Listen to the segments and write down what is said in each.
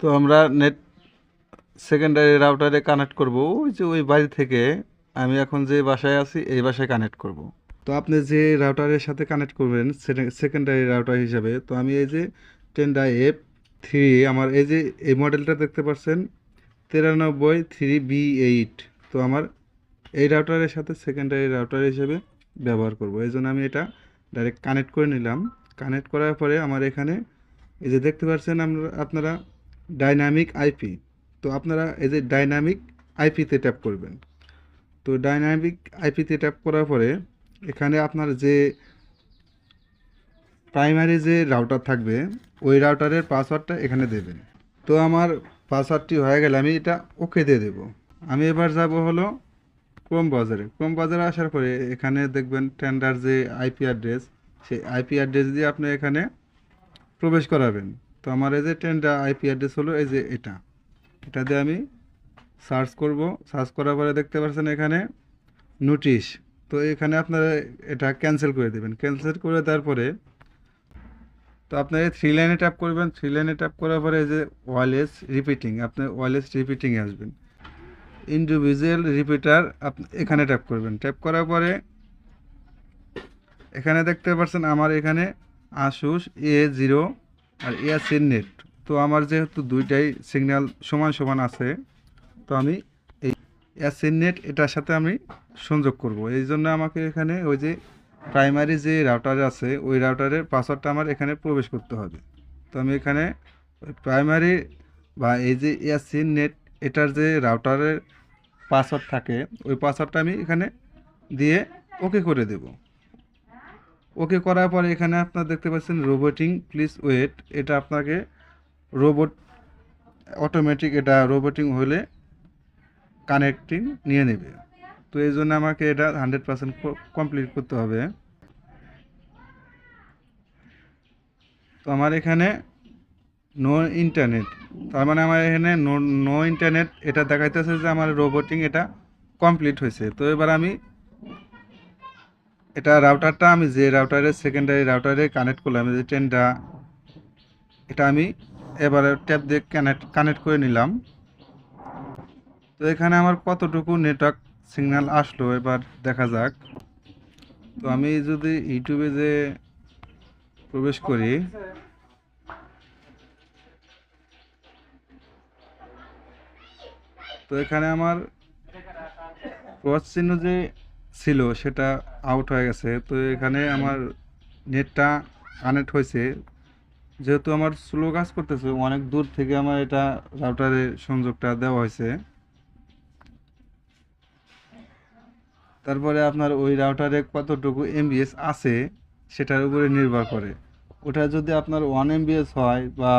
তো আমরা net secondary রাউটারে connect করব। ওই যে ওই বাড়ি থেকে আমি এখন যে বাসায় আছি, এই বাসায় কানেক্ট করব। তো আপনি যে রাউটারের সাথে কানেক্ট করবেন সেকেন্ডারি রাউটার হিসাবে, তো আমি এই যে টেন্ডা এফ থ্রি আমার এই যে, এই মডেলটা দেখতে পাচ্ছেন, তিরানব্বই থ্রি বি এইট তো আমার এই রাউটারের সাথে সেকেন্ডারি রাউটার হিসেবে ব্যবহার করব। এই জন্য আমি এটা ডাইরেক্ট কানেক্ট করে নিলাম। কানেক্ট করার পরে আমার এখানে এই যে দেখতে পাচ্ছেন আমরা, আপনারা ডাইনামিক আইপি তো আপনারা এই যে ডাইনামিক আইপিতে ট্যাপ করবেন। তো ডাইনামিক আইপিতে ট্যাপ করার পরে এখানে আপনার যে প্রাইমারি যে রাউটার থাকবে, ওই রাউটারের পাসওয়ার্ডটা এখানে দেবেন। তো আমার পাসওয়ার্ডটি হয়ে গেলে আমি এটা ওকে দিয়ে দেবো। আমি এবার যাব হলো ক্রোম বাজারে ক্রোম বাজারে আসার পরে এখানে দেখবেন টেন্ডার যে আইপি অ্যাড্রেস সেই আইপি অ্যাড্রেস দিয়ে আপনি এখানে প্রবেশ করাবেন। তো আমার এই যে টেন্ডার আইপি অ্যাড্রেস হলো, এই যে এটা। এটা দিয়ে আমি সার্চ করব। সার্চ করার পরে দেখতে পাচ্ছেন এখানে নোটিশ তো এখানে আপনারা এটা ক্যান্সেল করে দেবেন। ক্যান্সেল করে দেওয়ার পরে তো আপনার এই থ্রি লাইনে ট্যাপ করবেন। থ্রি লাইনে ট্যাপ করার পরে এই যে ওয়ালেস রিপিটিং আপনি ওয়ালেস রিপিটিংয়ে আসবেন। ইন্ডিভিজুয়াল রিপিটার আপনি এখানে ট্যাপ করবেন। ট্যাপ করার পরে এখানে দেখতে পাচ্ছেন আমার এখানে আসুস এ জিরো আর এ এয়ারসেল নেট। তো আমার যেহেতু দুইটাই সিগন্যাল সমান সমান আছে, তো আমি এই এয়ারসেল নেট এটার সাথে আমি সংযোগ করব। এই জন্য আমাকে এখানে ওই যে প্রাইমারি যে রাউটার আছে, ওই রাউটারের পাসওয়ার্ডটা আমার এখানে প্রবেশ করতে হবে। তো আমি এখানে প্রাইমারি বা এই যে এয়ারসেল নেট এটার যে রাউটারের পাসওয়ার্ড থাকে, ওই পাসওয়ার্ডটা আমি এখানে দিয়ে ওকে করে দেব। ওকে করার পরে এখানে আপনার দেখতে পাচ্ছেন রোবোটিং প্লিজ ওয়েট এটা আপনাকে রোবট অটোমেটিক এটা রোবোটিং হলে কানেক্টিং নিয়ে নেবে। তো এই জন্য আমাকে এটা হান্ড্রেড পার্সেন্ট কমপ্লিট করতে হবে। তো আমার এখানে নো ইন্টারনেট তার মানে আমার এখানে নো নো ইন্টারনেট এটা দেখাইতেছে যে আমার রোবোটিং এটা কমপ্লিট হয়েছে। তো এবার আমি এটা রাউটারটা আমি যে রাউটারে সেকেন্ডারি রাউটারে কানেক্ট করলাম যে ট্রেনটা এটা আমি এবারে ট্যাপ দিয়ে কানেক্ট কানেক্ট করে নিলাম। তো এখানে আমার কতটুকু নেটওয়ার্ক সিগন্যাল আসলো এবার দেখা যাক। তো আমি যদি ইউটিউবে যে প্রবেশ করি, তো এখানে আমার ক্রস চিহ্ন যে ছিল, সেটা আউট হয়ে গেছে। তো এখানে আমার নেটটা কানেক্ট হয়েছে। যেহেতু আমার স্লো কাজ করতেছে, অনেক দূর থেকে আমার এটা রাউটারে সংযোগটা দেওয়া হয়েছে। তারপরে আপনার ওই রাউটারে কতটুকু এমবিএস আছে, সেটার উপরে নির্ভর করে। ওটা যদি আপনার ওয়ান এমবিএস হয় বা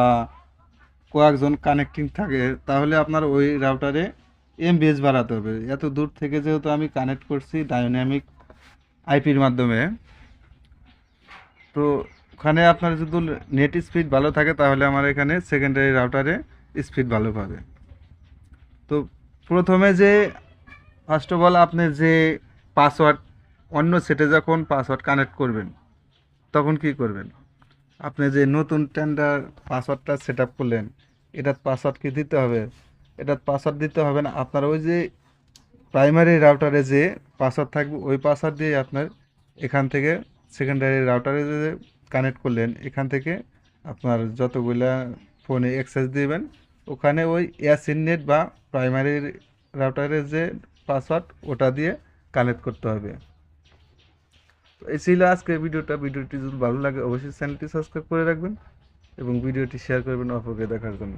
কয়েকজন কানেক্টিং থাকে, তাহলে আপনার ওই রাউটারে এমবিএস বাড়াতে হবে। এত দূর থেকে যেহেতু আমি কানেক্ট করছি ডাইনামিক আইপির মাধ্যমে, তো ওখানে আপনার যদি নেট স্পিড ভালো থাকে তাহলে আমার এখানে সেকেন্ডারি রাউটারে স্পিড ভালো পাবে। তো প্রথমে যে ফার্স্ট অফ অল আপনি যে পাসওয়ার্ড অন্য সেটে যখন পাসওয়ার্ড কানেক্ট করবেন, তখন কি করবেন? আপনি যে নতুন টেন্ডার পাসওয়ার্ডটা সেট আপ করলেন, এটার পাসওয়ার্ড কি দিতে হবে? এটার পাসওয়ার্ড দিতে হবে না। আপনার ওই যে প্রাইমারি রাউটারে যে পাসওয়ার্ড থাকবে, ওই পাসওয়ার্ড দিয়ে আপনার এখান থেকে সেকেন্ডারি রাউটারে যে কানেক্ট করলেন, এখান থেকে আপনার যতগুলা ফোনে অ্যাক্সেস দিবেন, ওখানে ওই এয়ারসিন নেট বা প্রাইমারি রাউটারের যে পাসওয়ার্ড ওটা দিয়ে কানেক্ট করতে হবে। তো এই ছিল আজকের ভিডিওটা। ভিডিওটি যদি ভালো লাগে, অবশ্যই চ্যানেলটি সাবস্ক্রাইব করে রাখবেন এবং ভিডিওটি শেয়ার করবেন অপরকে দেখার জন্য।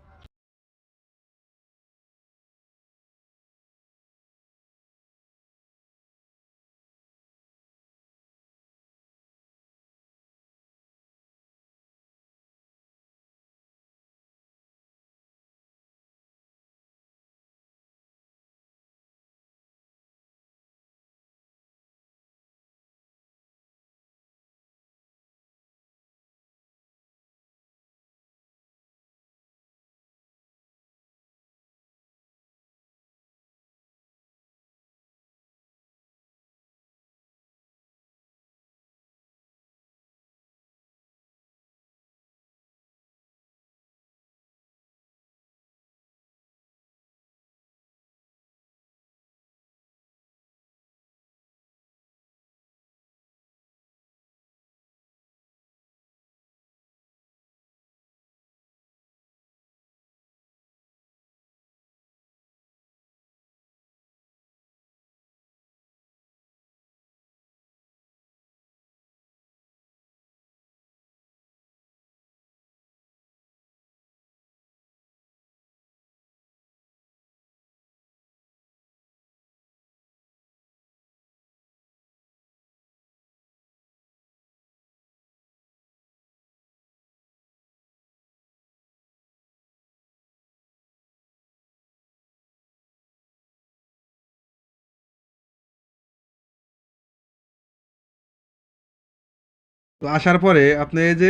তো আসার পরে আপনি এই যে